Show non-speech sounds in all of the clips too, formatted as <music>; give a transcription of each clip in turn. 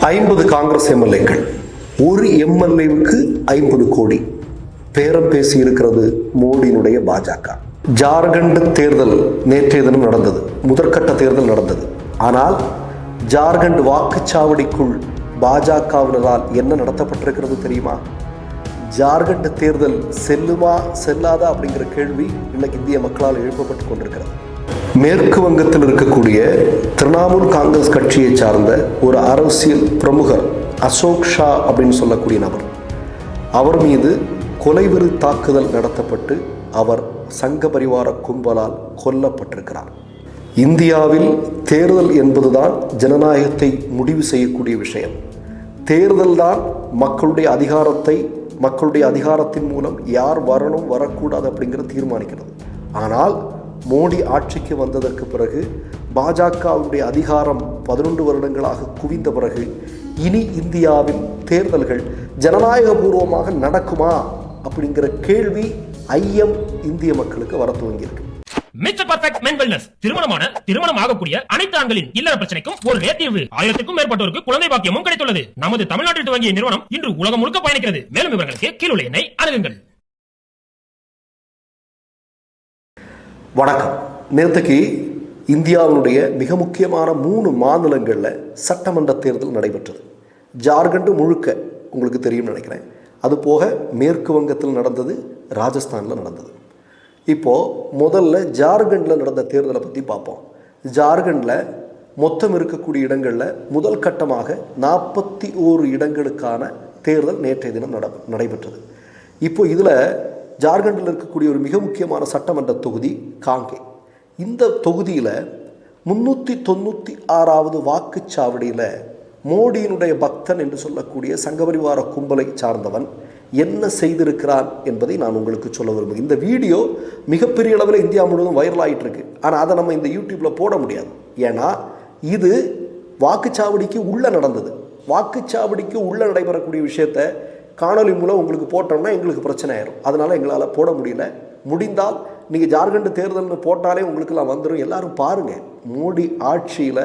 ஐம்பது காங்கிரஸ் எம்எல்ஏக்கள். ஒரு எம்எல்ஏவுக்கு ஐம்பது கோடி. பேரம் பேசி இருக்கிறது மோடியினுடைய பாஜக. ஜார்க்கண்ட் தேர்தல் நேற்றைய தினம் நடந்தது. முதற்கட்ட தேர்தல் நடந்தது. ஆனால் ஜார்க்கண்ட் வாக்குச்சாவடிக்குள் பாஜகவினரால் என்ன நடத்தப்பட்டிருக்கிறது தெரியுமா? ஜார்க்கண்ட் தேர்தல் செல்லுமா செல்லாதா அப்படிங்கிற கேள்வி இன்னைக்கு இந்திய மக்களால் எழுப்பப்பட்டு கொண்டிருக்கிறது. மேற்கு வங்கத்தில் இருக்கக்கூடிய திரிணாமுல் காங்கிரஸ் கட்சியை சார்ந்த ஒரு அரசியல் பிரமுகர் அசோக் ஷா அப்படின்னு சொல்லக்கூடிய நபர். அவர் மீது கொலைவெறி தாக்குதல் நடத்தப்பட்டு அவர் சங்க பரிவார கும்பலால் கொல்லப்பட்டிருக்கிறார். இந்தியாவில் தேர்தல் என்பதுதான் ஜனநாயகத்தை முடிவு செய்யக்கூடிய விஷயம். தேர்தல்தான் மக்களுடைய அதிகாரத்தை மக்களுடைய அதிகாரத்தின் மூலம் யார் வரணும் வரக்கூடாது அப்படிங்கிறத தீர்மானிக்கிறது. ஆனால் மோடி ஆட்சிக்கு வந்ததற்கு பிறகு பாஜகவுடைய அதிகாரம் பதினொன்று வருடங்களாக குவிந்த பிறகு இனி இந்தியாவில் தேர்தல்கள் ஜனநாயகபூர்வமாக நடக்குமா அப்படிங்கிற கேள்வி ஐயம் இந்திய மக்களுக்கு வர துவங்கியிருக்கு. மிஸ்டர் பர்ஃபெக்ட் மென் வெல்னஸ் திருமணமான திருமணம் ஆகக்கூடிய அனைத்து ஆண்களின் இல்லற பிரச்சனைக்கும் ஒரு நேர்த்தீர்வு ஆயிரத்துக்கும் மேற்பட்டோருக்கு குழந்தை பாக்கியமும் கிடைத்துள்ளது. நமது தமிழ்நாட்டில் துவங்கிய நிறுவனம் இன்று உலகம் முழுக்க பயணிக்கிறது. மேலும் இவர்களுக்கு கீழுள்ள எண்ணை அணுகுங்கள். வணக்கம். நேற்றுக்கு இந்தியாவினுடைய மிக முக்கியமான மூணு மாநிலங்களில் சட்டமன்ற தேர்தல் நடைபெற்றது. ஜார்க்கண்ட் முழுக்க உங்களுக்கு தெரியும்னு நினைக்கிறேன். அது போக மேற்கு வங்கத்தில் நடந்தது ராஜஸ்தானில் நடந்தது. இப்போது முதல்ல ஜார்க்கண்டில் நடந்த தேர்தலை பற்றி பார்ப்போம். ஜார்க்கண்டில் மொத்தம் இருக்கக்கூடிய இடங்களில் முதல் கட்டமாக நாற்பத்தி ஓரு இடங்களுக்கான தேர்தல் நேற்றைய தினம் நட நடைபெற்றது. இப்போ இதில் ஜார்க்கண்டில் இருக்கக்கூடிய ஒரு மிக முக்கியமான சட்டமன்ற தொகுதி காங்கே. இந்த தொகுதியில் முன்னூற்றி தொண்ணூற்றி ஆறாவது வாக்குச்சாவடியில் மோடியினுடைய பக்தன் என்று சொல்லக்கூடிய சங்கபரிவார கும்பலை சார்ந்தவன் என்ன செய்திருக்கிறான் என்பதை நான் உங்களுக்கு சொல்ல விரும்புகிறேன். இந்த வீடியோ மிகப்பெரிய அளவில் இந்தியா முழுவதும் வைரல் ஆகிட்டுருக்கு ஆனால் அதை நம்ம இந்த யூடியூப்பில் போட முடியாது. ஏன்னா இது வாக்குச்சாவடிக்கு உள்ளே நடந்தது. வாக்குச்சாவடிக்கு உள்ளே நடைபெறக்கூடிய விஷயத்தை காணொலி மூலம் உங்களுக்கு போட்டோம்னா எங்களுக்கு பிரச்சனை ஆயிரும். அதனால் எங்களால் போட முடியல. முடிந்தால் நீங்கள் ஜார்க்கண்ட் தேர்தல்னு போட்டாலே உங்களுக்கெல்லாம் வந்துடும் எல்லாரும் பாருங்கள் மோடி ஆட்சியில்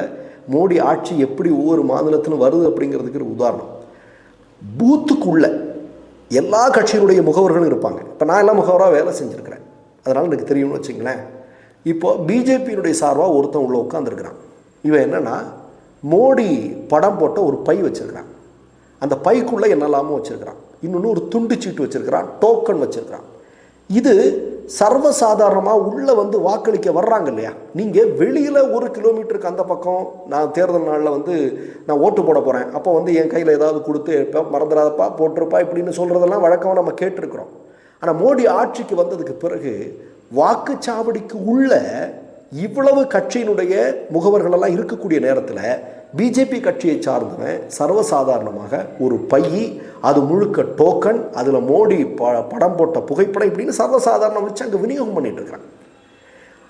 மோடி ஆட்சி எப்படி ஒவ்வொரு மாநிலத்திலும் வருது அப்படிங்கிறதுக்கு ஒரு உதாரணம். பூத்துக்குள்ள எல்லா கட்சியினுடைய முகவர்களும் இருப்பாங்க. இப்போ நான் எல்லாம் முகவராக வேலை செஞ்சுருக்கிறேன். அதனால் எனக்கு தெரியும்னு வச்சுங்களேன். இப்போது பிஜேபியினுடைய சார்பாக ஒருத்தன் உள்ளே உட்காந்துருக்கிறான் இவன் என்னென்னா மோடி படம் போட்ட ஒரு பை வச்சுருக்கிறான். அந்த பைக்குள்ளே என்னெல்லாமோ வச்சுருக்கிறான். இன்னொன்று ஒரு துண்டு சீட்டு வச்சுருக்கிறான் டோக்கன் வச்சுருக்கிறான். இது சர்வசாதாரணமாக உள்ளே வந்து வாக்களிக்க வர்றாங்க இல்லையா? நீங்கள் வெளியில் ஒரு கிலோமீட்டருக்கு அந்த பக்கம் நான் தேர்தல் நாளில் வந்து நான் ஓட்டு போட போகிறேன் அப்போ வந்து என் கையில் ஏதாவது கொடுத்து இப்போ மறந்துடாதப்பா போட்டிருப்பா இப்படின்னு சொல்கிறதெல்லாம் வழக்கமாக நம்ம கேட்டிருக்கிறோம். ஆனால் மோடி ஆட்சிக்கு வந்ததுக்கு பிறகு வாக்குச்சாவடிக்கு உள்ள இவ்வளவு கட்சியினுடைய முகவர்களெல்லாம் இருக்கக்கூடிய நேரத்தில் பிஜேபி கட்சியை சார்ந்தவன் சர்வசாதாரணமாக ஒரு பை அது முழுக்க டோக்கன் அதில் மோடி ப படம் போட்ட புகைப்படம் இப்படின்னு சர்வசாதாரணம் வச்சு அங்கே விநியோகம் பண்ணிட்டு இருக்கிறான்.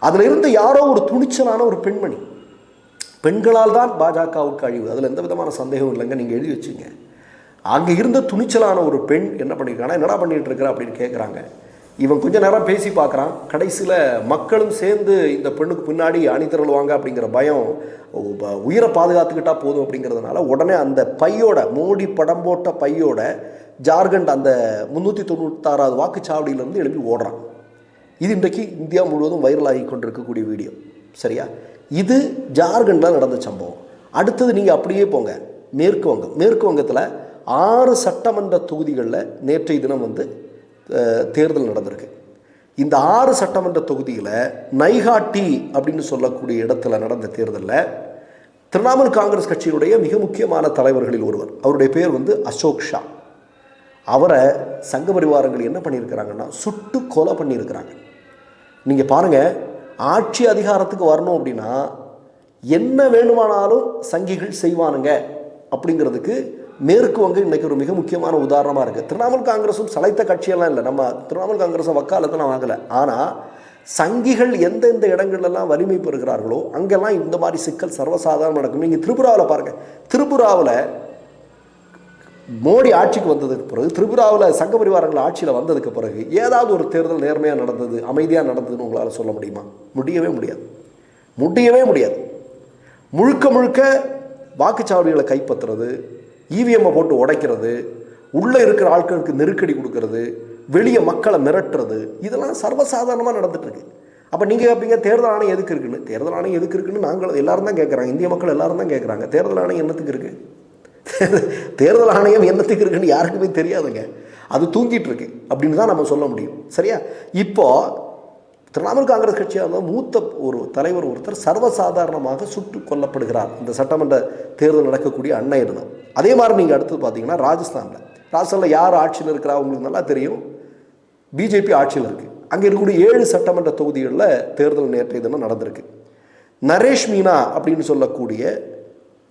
அதில் இருந்து யாரோ ஒரு துணிச்சலான ஒரு பெண்மணி. பெண்களால் தான் பாஜகவுக்கு அழிவு. அதில் எந்த விதமான சந்தேகம் இல்லைங்க நீங்கள் எழுதி வச்சுங்க. அங்கே இருந்த துணிச்சலான ஒரு பெண் என்ன பண்ணியிருக்காங்கன்னா என்னடா பண்ணிகிட்டு இருக்கிறா அப்படின்னு கேட்குறாங்க இவன் கொஞ்ச நேரம் பேசி பார்க்குறான். கடைசியில் மக்களும் சேர்ந்து இந்த பெண்ணுக்கு பின்னாடி அணிதிரளுவாங்க அப்படிங்கிற பயம் உயிரை பாதுகாத்துக்கிட்டா போதும் அப்படிங்கிறதுனால உடனே அந்த பையோட மோடி படம் போட்ட பையோட ஜார்க்கண்ட் அந்த முந்நூற்றி தொண்ணூத்தாறாவது வாக்குச்சாவடியிலேருந்து எழுப்பி ஓடுறான். இது இன்றைக்கு இந்தியா முழுவதும் வைரலாகி கொண்டிருக்கக்கூடிய வீடியோ. சரியா? இது ஜார்க்கண்டில் நடந்த சம்பவம். அடுத்தது நீங்கள் அப்படியே போங்க. மேற்கு வங்கம். மேற்கு வங்கத்தில் ஆறு சட்டமன்ற தொகுதிகளில் நேற்றைய தினம் வந்து தேர்தல் நடந்திருக்கு. இந்த ஆறு சட்டமன்ற தொகுதியில் நைகாட்டி அப்படின்னு சொல்லக்கூடிய இடத்துல நடந்த தேர்தலில் திரிணாமுல் காங்கிரஸ் கட்சியினுடைய மிக முக்கியமான தலைவர்களில் ஒருவர். அவருடைய பேர் வந்து அசோக் ஷா. அவரை சங்க பரிவாரங்கள் என்ன பண்ணியிருக்கிறாங்கன்னா சுட்டு கொலை பண்ணியிருக்கிறாங்க. நீங்கள் பாருங்கள் ஆட்சி அதிகாரத்துக்கு வரணும் அப்படின்னா என்ன வேணுமானாலும் சங்கிகள் செய்வானுங்க அப்படிங்கிறதுக்கு மேற்கு வங்கம் இன்றைக்கி ஒரு மிக முக்கியமான உதாரணமாக இருக்குது திரிணாமுல் காங்கிரஸும் சளைத்த கட்சியெல்லாம் இல்லை. நம்ம திரிணாமுல் காங்கிரஸும் நான் வாங்கலை. ஆனால் சங்கிகள் எந்தெந்த இடங்கள்லாம் வலிமை பெறுகிறார்களோ அங்கெல்லாம் இந்த மாதிரி சிக்கல் சர்வசாதாரணம் நடக்கும். நீங்கள் திரிபுராவில் பாருங்கள் திரிபுராவில் மோடி ஆட்சிக்கு வந்ததுக்கு பிறகு திரிபுராவில் சங்க பரிவாரங்கள் ஆட்சியில் வந்ததுக்கு பிறகு ஏதாவது ஒரு தேர்தல் நேர்மையாக நடந்தது அமைதியாக நடந்ததுன்னு உங்களால் சொல்ல முடியுமா? முடியவே முடியாது. முடியவே முடியாது. முழுக்க முழுக்க வாக்குச்சாவடிகளை கைப்பற்றுறது இவிஎம்மை போட்டு உடைக்கிறது உள்ளே இருக்கிற ஆட்களுக்கு நெருக்கடி கொடுக்கறது வெளியே மக்களை மிரட்டுறது இதெல்லாம் சர்வசாதாரணமாக நடந்துட்டுருக்கு. அப்போ நீங்கள் கேட்பீங்க தேர்தல் ஆணையம் எதுக்கு இருக்குன்னு? தேர்தல் ஆணையம் எதுக்கு இருக்குன்னு நாங்கள் எல்லாரும் தான் கேட்குறாங்க இந்திய மக்கள் எல்லாரும் தான் கேட்குறாங்க தேர்தல் ஆணையம் என்னத்துக்கு இருக்குது <laughs> தேர்தல் ஆணையம் என்னத்துக்கு இருக்குன்னு யாருக்குமே தெரியாதுங்க. அது தூங்கிட்டு இருக்கு அப்படின்னு தான் நம்ம சொல்ல முடியும். சரியா? இப்போது திரிணாமுல் காங்கிரஸ் கட்சியாக இருந்தால் மூத்த ஒரு தலைவர் ஒருத்தர் சர்வசாதாரணமாக சுட்டு கொல்லப்படுகிறார். இந்த சட்டமன்ற தேர்தல் நடக்கக்கூடிய அன்னை இருந்தோம் அதே மாதிரி நீங்கள் அடுத்தது பார்த்தீங்கன்னா ராஜஸ்தானில். ராஜஸ்தானில் யார் ஆட்சியில் இருக்கிறா உங்களுக்கு நல்லா தெரியும்? பிஜேபி ஆட்சியில் இருக்குது அங்கே இருக்கக்கூடிய ஏழு சட்டமன்ற தொகுதிகளில் தேர்தல் நேற்றைய தினம் நடந்திருக்கு. நரேஷ் மீனா அப்படின்னு சொல்லக்கூடிய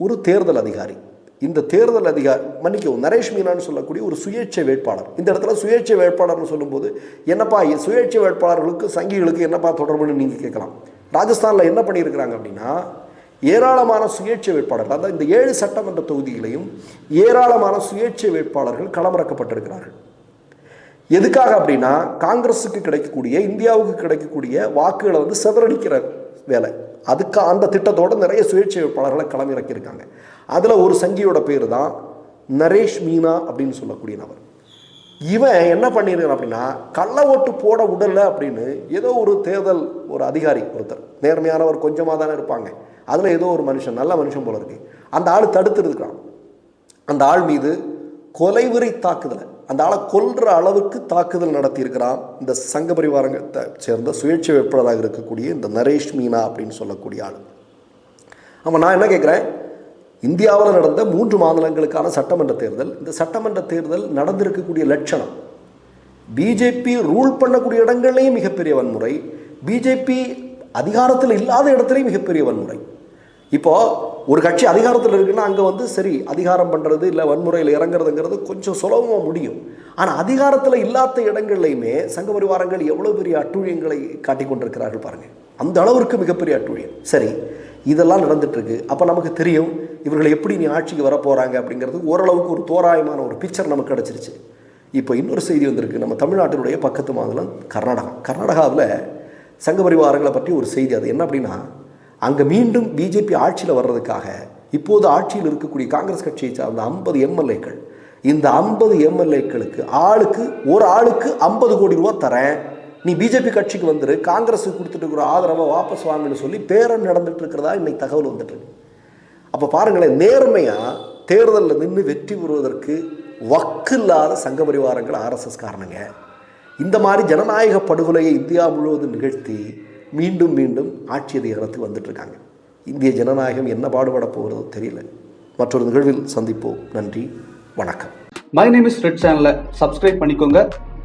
ஒரு தேர்தல் அதிகாரி. இந்த தேர்தல் அதிகாரி மன்னிக்கவும் நரேஷ் மீனான்னு சொல்லக்கூடிய ஒரு சுயேட்சை வேட்பாளர். இந்த இடத்துல சுயேட்சை வேட்பாளர்னு சொல்லும்போது என்னப்பா சுயேட்சை வேட்பாளர்களுக்கு சங்கிகளுக்கு என்னப்பா தொடர்புன்னு நீங்கள் கேட்கலாம். ராஜஸ்தானில் என்ன பண்ணியிருக்கிறாங்க அப்படின்னா ஏராளமான சுயேட்சை வேட்பாளர்கள் அதாவது இந்த ஏழு சட்டமன்ற தொகுதிகளையும் ஏராளமான சுயேட்சை வேட்பாளர்கள் களமிறக்கப்பட்டிருக்கிறார்கள். எதுக்காக அப்படின்னா காங்கிரஸுக்கு கிடைக்கக்கூடிய இந்தியாவுக்கு கிடைக்கக்கூடிய வாக்குகளை வந்து சிதறடிக்கிற வேலை. அதுக்கு அந்த திட்டத்தோட நிறைய சுயேட்சை வேட்பாளர்களை களமிறக்கியிருக்காங்க. அதில் ஒரு சங்கியோட பேர் தான் நரேஷ் மீனா அப்படின்னு சொல்லக்கூடிய நபர். இவன் என்ன பண்ணியிருக்கான் அப்படின்னா கள்ள ஓட்டு போட விடல அப்படின்னு ஏதோ ஒரு தேர்தல் ஒரு அதிகாரி ஒருத்தர் நேர்மையானவர் கொஞ்சமாக தானே இருப்பாங்க. அதில் ஏதோ ஒரு மனுஷன் நல்ல மனுஷன் போல இருக்கு. அந்த ஆள் தடுத்துருக்கிறான். அந்த ஆள் மீது கொலைவரை தாக்குதலை அந்த ஆளை கொல்ற அளவுக்கு தாக்குதல் நடத்தியிருக்கிறான் இந்த சங்க பரிவாரத்தை சேர்ந்த சுயேட்சை வேட்பாளராக இருக்கக்கூடிய இந்த நரேஷ் மீனா அப்படின்னு சொல்லக்கூடிய ஆள். ஆமாம் நான் என்ன கேட்குறேன் இந்தியாவில் நடந்த மூன்று மாநிலங்களுக்கான சட்டமன்ற தேர்தல். இந்த சட்டமன்ற தேர்தல் நடந்திருக்கக்கூடிய லட்சணம். பிஜேபி ரூல் பண்ணக்கூடிய இடங்கள்லையும் மிகப்பெரிய வன்முறை. பிஜேபி அதிகாரத்தில் இல்லாத இடத்துலையும் மிகப்பெரிய வன்முறை. இப்போ ஒரு கட்சி அதிகாரத்தில் இருக்குன்னா அங்கே வந்து சரி அதிகாரம் பண்ணுறது இல்லை வன்முறையில் இறங்குறதுங்கிறது கொஞ்சம் சுலபமாக முடியும். ஆனால் அதிகாரத்தில் இல்லாத இடங்கள்லையுமே சங்க பரிவாரங்கள் எவ்வளோ பெரிய அட்டூழியங்களை காட்டிக் கொண்டிருக்கிறார்கள் பாருங்கள் அந்த அளவிற்கு மிகப்பெரிய அட்டூழியம். சரி இதெல்லாம் நடந்துட்டுருக்கு. அப்போ நமக்கு தெரியும் இவர்கள் எப்படி நீ ஆட்சிக்கு வரப்போகிறாங்க அப்படிங்கிறது ஓரளவுக்கு ஒரு தோராயமான ஒரு பிக்சர் நமக்கு கிடச்சிருச்சு. இப்போ இன்னொரு செய்தி வந்திருக்கு. நம்ம தமிழ்நாட்டினுடைய பக்கத்து மாநிலம் கர்நாடகா. கர்நாடகாவில் சங்க பரிவாரங்களை பற்றி ஒரு செய்தி. அது என்ன அப்படின்னா அங்கே மீண்டும் பிஜேபி ஆட்சியில் வர்றதுக்காக இப்போது ஆட்சியில் இருக்கக்கூடிய காங்கிரஸ் கட்சியை சார்ந்த ஐம்பது எம்எல்ஏக்கள். இந்த ஐம்பது எம்எல்ஏக்களுக்கு ஆளுக்கு ஒரு ஆளுக்கு ஐம்பது கோடி ரூபா தரேன். நீ பிஜேபி கட்சிக்கு வந்துரு காங்கிரஸுக்கு கொடுத்துட்டு இருக்கிற ஆதரவை வாபஸ் வாங்கன்னு சொல்லி பேரம் நடந்துட்டு இருக்கிறதா இன்னைக்கு தகவல் வந்துட்டு இருக்கு. அப்போ பாருங்களேன் நேர்மையாக தேர்தலில் நின்று வெற்றி பெறுவதற்கு வக்கில்லாத சங்க பரிவாரங்கள் ஆர்எஸ்எஸ் காரணங்க இந்த மாதிரி ஜனநாயக படுகொலையை இந்தியா முழுவதும் நிகழ்த்தி மீண்டும் மீண்டும் ஆட்சி அதிகாரத்துக்கு வந்துட்டுருக்காங்க இந்திய ஜனநாயகம் என்ன பாடுபட போகிறதோ தெரியல. மற்றொரு நிகழ்வில் சந்திப்போம். நன்றி வணக்கம். மை நேம் இஸ் ரெட் சேனலை சப்ஸ்கிரைப் பண்ணிக்கோங்க.